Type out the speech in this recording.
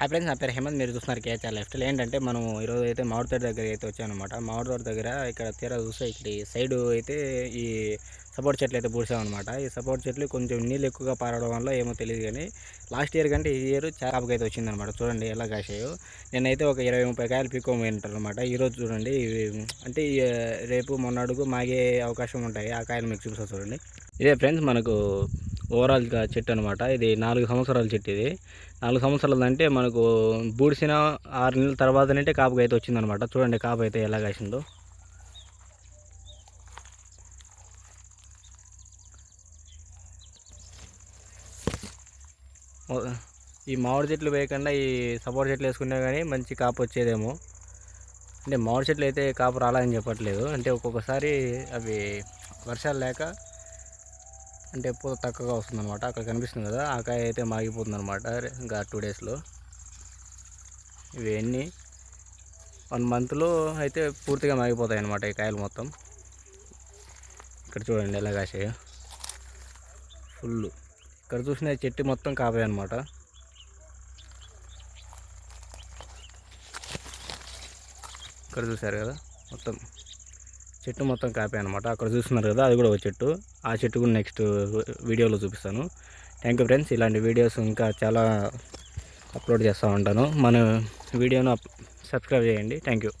Hi friends నా పేరు హేమంత్. మీరు చూస్తున్నారు కేహెచ్ఆర్ లెఫ్ట్లో ఏంటంటే మనం ఈరోజు అయితే మామిడి తోట దగ్గర అయితే వచ్చామన్నమాట. మామిడి తోట దగ్గర ఇక్కడ తీరా చూస్తే ఇక్కడ సైడ్ అయితే ఈ సపోర్ట్ చెట్లు అయితే పూసామన్నమాట ఈ సపోర్ట్ చెట్లు కొంచెం నీళ్ళు ఎక్కువగా పారడం వల్ల ఏమో తెలియదు కానీ లాస్ట్ ఇయర్ కంటే ఈ ఇయర్ చేపకి అయితే వచ్చిందనమాట చూడండి ఎలా కాసాయో నేనైతే ఒక ఇరవై ముప్పై కాయలు పీక్కోమంటారు అనమాట ఈరోజు చూడండి అంటే రేపు మొన్నడుగు మాగే అవకాశం ఉంటాయి. ఆ కాయలు మీకు చూపిస్తా చూడండి. ఇదే ఫ్రెండ్స్ మనకు ఓవరాల్గా చెట్టు అనమాట ఇది నాలుగు సంవత్సరాల చెట్టు ఇది. నాలుగు సంవత్సరాలు అంటే మనకు బూడిసిన ఆరు నెలల తర్వాతనంటే కాపుకి అయితే వచ్చిందనమాట చూడండి కాపు అయితే ఎలా కాసిందో. ఈ మామిడి చెట్లు వేయకుండా ఈ సపోర్ట్ చెట్లు వేసుకున్నా కానీ మంచి కాపు వచ్చేదేమో. అంటే మామిడి చెట్లు అయితే కాపు రాలని చెప్పట్లేదు. అంటే ఒక్కొక్కసారి అవి వర్షాలు లేక అంటే పూత తక్కువగా వస్తుందన్నమాట. అక్కడ కనిపిస్తుంది కదా ఆ కాయ అయితే మాగిపోతుందన్నమాట ఇంకా టూ డేస్లో ఇవన్నీ వన్ మంత్లో అయితే పూర్తిగా మాగిపోతాయి అన్నమాట ఈ కాయలు మొత్తం. ఇక్కడ చూడండి ఎలా కాసాయో ఫుల్ ఇక్కడ చూసిన చెట్టు మొత్తం కాపాయి అనమాట ఇక్కడ చూసారు కదా? మొత్తం చెట్టు మొత్తం కాపే అనమాట అక్కడ చూస్తున్నారు కదా అది కూడా ఒక చెట్టు. ఆ చెట్టు కూడా నెక్స్ట్ వీడియోలో చూపిస్తాను. థ్యాంక్ యూ ఫ్రెండ్స్ ఇలాంటి వీడియోస్ ఇంకా చాలా అప్లోడ్ చేస్తూ ఉంటాను. మన వీడియోను సబ్స్క్రైబ్ చేయండి. Thank you